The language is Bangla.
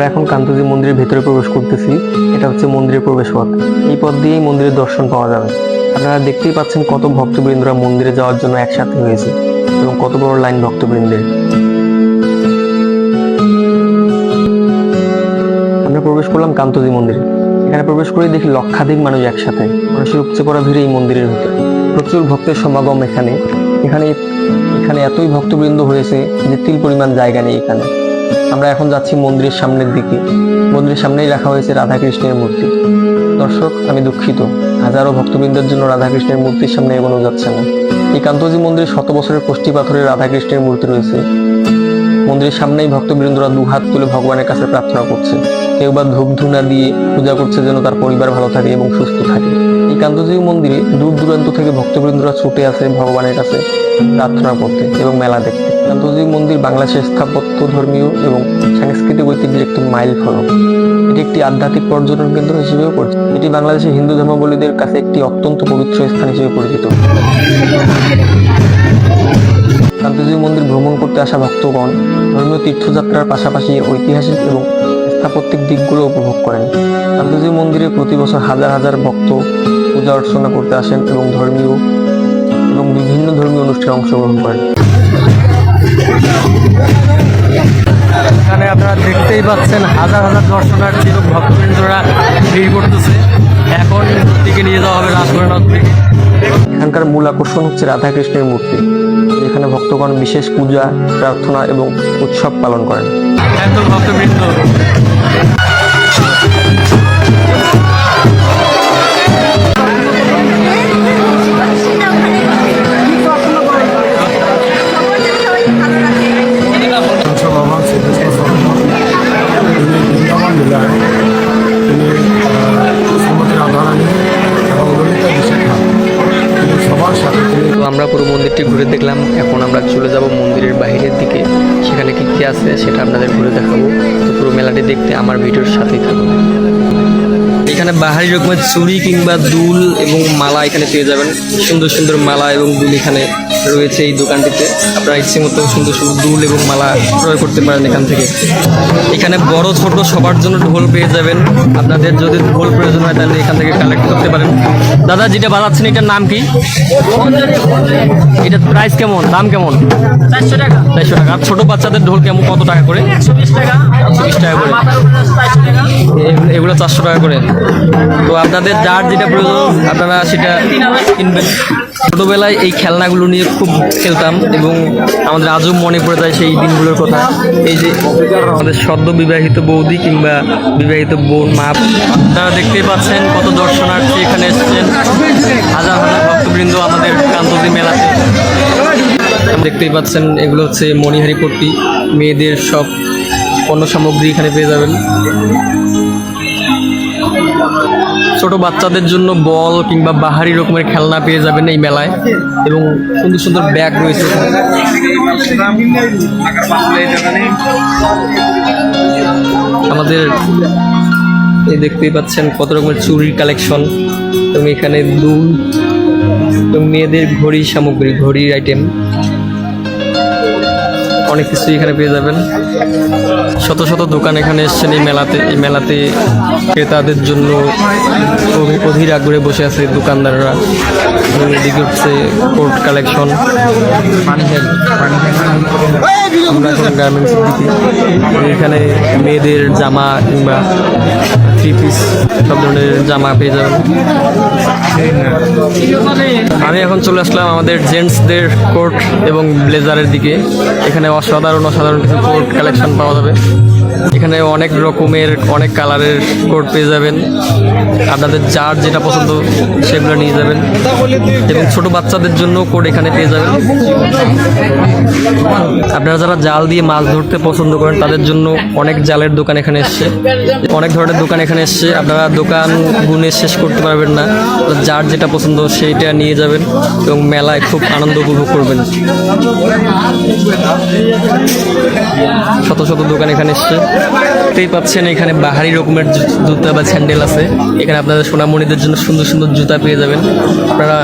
আমরা এখন কান্তজি মন্দিরের ভেতরে প্রবেশ করতেছি। এটা হচ্ছে মন্দিরের প্রবেশ পথ এই পথ দিয়েই মন্দিরের দর্শন পাওয়া যাবে। আপনারা দেখতেই পাচ্ছেন কত ভক্তবৃন্দরা মন্দিরে যাওয়ার জন্য একসাথে হয়েছে এবং কত বড় লাইন ভক্তবৃন্দের। আমরা প্রবেশ করলাম কান্তজি মন্দিরে। এখানে প্রবেশ করে দেখি লক্ষাধিক মানুষ একসাথে। মানুষের উপচে পড়া ভিড়ে এই মন্দিরের ভিতরে। প্রচুর ভক্তের সমাগম এখানে। এখানে এখানে এতই ভক্তবৃন্দ হয়েছে যে তিল পরিমাণ জায়গা নেই এখানে। আমরা এখন যাচ্ছি মন্দিরের সামনের দিকে। মন্দিরের সামনেই রাখা হয়েছে রাধাকৃষ্ণের মূর্তি। দর্শক, আমি দুঃখিত। হাজারো ভক্তবৃন্দের জন্য রাধাকৃষ্ণের মূর্তির সামনে এগোনো যাচ্ছে না। এই কান্তজি মন্দিরে শত বছরের কষ্টি পাথরের রাধাকৃষ্ণের মূর্তি রয়েছে। মন্দিরের সামনেই ভক্তবৃন্দরা দু হাত তুলে ভগবানের কাছে প্রার্থনা করছে। কেউ বা ধূপ ধুনা দিয়ে পূজা করছে যেন তার পরিবার ভালো থাকে এবং সুস্থ থাকে। এই কান্তজি মন্দিরে দূর দূরান্ত থেকে ভক্তবৃন্দরা ছুটে আসে ভগবানের কাছে প্রার্থনা করতে এবং মেলা দেখতে। কান্তজি মন্দির বাংলাদেশের স্থাপত্য, ধর্মীয় এবং সাংস্কৃতিক ঐতিহ্যের একটি মাইল ফলক। এটি একটি আধ্যাত্মিক পর্যটন কেন্দ্র হিসেবেও পরিচিত। এটি বাংলাদেশের হিন্দু ধর্মাবলীদের কাছে একটি অত্যন্ত পবিত্র স্থান হিসেবে পরিচিত। কান্তজি মন্দির ভ্রমণ করতে আসা ভক্তগণ ধর্মীয় তীর্থযাত্রার পাশাপাশি ঐতিহাসিক এবং স্থাপত্যিক দিকগুলো উপভোগ করেন। কান্তজি মন্দিরে প্রতি বছর হাজার হাজার ভক্ত পূজা অর্চনা করতে আসেন এবং ধর্মীয় এবং বিভিন্ন ধর্মীয় অনুষ্ঠানে অংশগ্রহণ করেন। এখানে আপনারা দেখতেই পাচ্ছেন হাজার হাজার দর্শনার্থী এবং ভক্তবৃন্দরা ভিড় করতেছে। এখন মূর্তিকে নিয়ে যাওয়া হবে রাজগোরনাথ থেকে। এখানকার মূল আকর্ষণ হচ্ছে রাধাকৃষ্ণের মূর্তি। যেখানে ভক্তগণ বিশেষ পূজা, প্রার্থনা এবং উৎসব পালন করেন। একদম ভক্তবৃন্দ। আছে সেটা আপনাদের ঘুরে দেখাবো। তো পুরো মেলাটি দেখতে আমার ভিডিওর সাথেই থাকুন। এখানে বাহারি রকমের চুড়ি কিংবা দুল এবং মালা এখানে পেয়ে যাবেন। সুন্দর সুন্দর মালা এবং দুল এখানে রয়েছে এই দোকানটিতে। আপনারা ইচ্ছে মতো সুন্দর সুন্দর দুল এবং মালা ক্রয় করতে পারেন এখান থেকে। এখানে বড় ছোট সবার জন্য ঢোল পেয়ে যাবেন। আপনাদের যদি ঢোল প্রয়োজন হয় তাহলে এখান থেকে কালেক্ট করতে পারেন। দাদা যেটা বাজাচ্ছেন এটার নাম কি? এটার প্রাইস কেমন? দাম কেমন? চারশো টাকা। চারশো টাকা। আর ছোটো বাচ্চাদের ঢোল কেমন? কত টাকা করে? একশো বিশ টাকা। একশো বিশ টাকা করে। এগুলো চারশো টাকা করে। তো আপনাদের যার যেটা প্রয়োজন, আপনারা সেটা কিনবেন। ছোটোবেলায় এই খেলনাগুলো নিয়ে খুব খেলতাম এবং আমাদের আজও মনে পড়ে যায় সেই দিনগুলোর কথা। এই যে আমাদের সদ্য বিবাহিত বৌদি কিংবা বিবাহিত বোন, মা, আপনারা দেখতেই পাচ্ছেন কত দর্শনার্থী এখানে এসেছেন। হাজার হাজার ভক্তবৃন্দ আমাদের কান্তজি মেলাতে। দেখতেই পাচ্ছেন, এগুলো হচ্ছে মণিহারি পট্টি। মেয়েদের সব পণ্য সামগ্রী এখানে পেয়ে যাবেন। ছোট বাচ্চাদের জন্য বল কিংবা বাহারি রকমের খেলনা পেয়ে যাবেন এই মেলায় এবং সুন্দর সুন্দর ব্যাগ রয়েছে। আমাদের এই দেখতেই পাচ্ছেন কত রকমের চুরির কালেকশন এবং এখানে দুল এবং মেয়েদের ঘড়ি সামগ্রী, ঘড়ির আইটেম অনেক কিছু এখানে পেয়ে যাবেন। শত শত দোকান এখানে এসছেন এই মেলাতে এই মেলাতে ক্রেতাদের জন্য অধীর আগ্রহে বসে আছে দোকানদাররা। এদিকে হচ্ছে কোট কালেকশন আমরা এখন গার্মেন্টসের দিকে। এখানে মেয়েদের জামা কিংবা থ্রি পিস সব ধরনের জামা পেয়ে যাবেন। আমি এখন চলে আসলাম আমাদের জেন্টসদের কোট এবং ব্লেজারের দিকে। এখানে অসাধারণ অসাধারণ কিছু কোট কালেকশন পাওয়া যাবে। এখানে অনেক রকমের, অনেক কালারের কোট পেয়ে যাবেন। আপনাদের যার যেটা পছন্দ সেগুলো নিয়ে যাবেন। এবং ছোট বাচ্চাদের জন্য কোট এখানে পেয়ে যাবেন। আপনারা যারা জাল দিয়ে মাছ ধরতে পছন্দ করেন, তাদের জন্য অনেক জালের দোকান এখানে এসছে। অনেক ধরনের দোকান এখানে এসছে। আপনারা দোকান গুনে শেষ করতে পারবেন না। যার যেটা পছন্দ সেইটা নিয়ে যাবেন এবং মেলায় খুব আনন্দ উপভোগ করবেন। শত শত দোকান এখানে এসছে। দেখতেই পাচ্ছেন, এখানে বাহারি রকমের জুতা বা স্যান্ডেল আছে। এখানে আপনাদের সোনামণিদের জন্য সুন্দর সুন্দর জুতা পেয়ে যাবেন। আপনারা